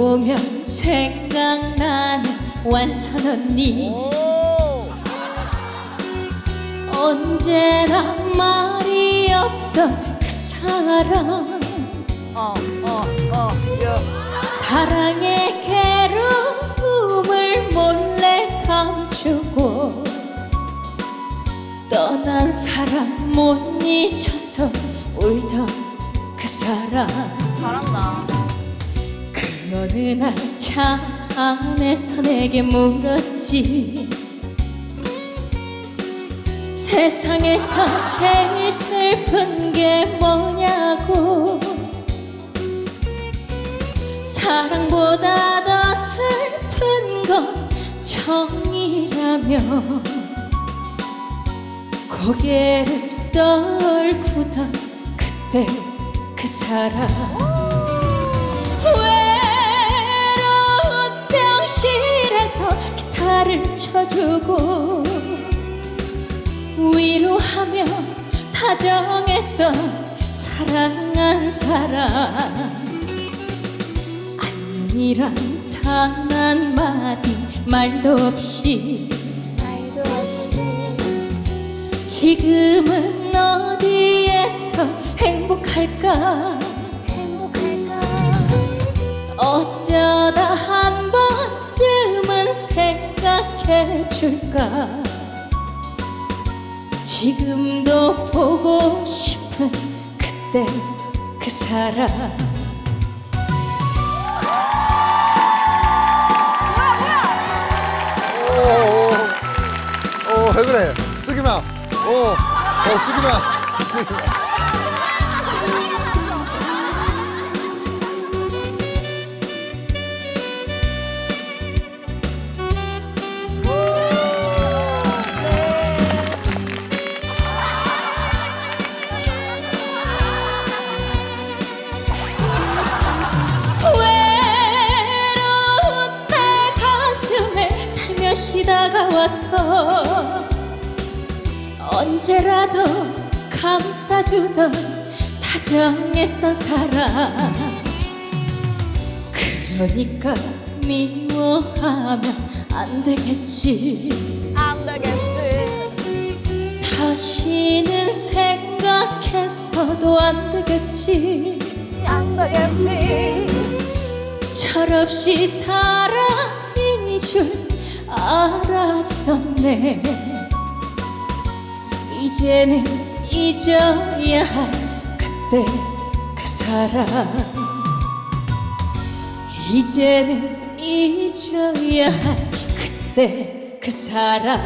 보면 생각나는 완선 언니. 언제나 말이었던 그 사람 사랑의 괴로움을 몰래 감추고 떠난 사람 못 잊혀서 울던 그 사람 잘한다. 그 어느 날 차 안에서 내게 물었지. 세상에서 제일 슬픈 게 뭐냐고. 사랑보다 더 슬픈 건 정이라며. 고개를 떨구던 그때 그 사람 기타를 쳐주고 위로하며 다정했던 사랑한 사람. 안녕이란 단 한마디 말도 없이 말도 없이 지금은 어디 생각해 줄까 지금도 보고 싶은 그때 그 사람 오, 왜 그래? 쓰기 마. 오, 어, 쓰기 마. 쓰기 마. 살며시 다가와서 언제라도 감싸주던 다정했던 사람 그러니까 미워하면 안 되겠지 안 되겠지. 다시는 생각해서도 안 되겠지 안 되겠지. 철없이 사랑인 줄 알았었네. 이제는 잊어야 할 그때 그 사람 이제는 잊어야 할 그때 그 사람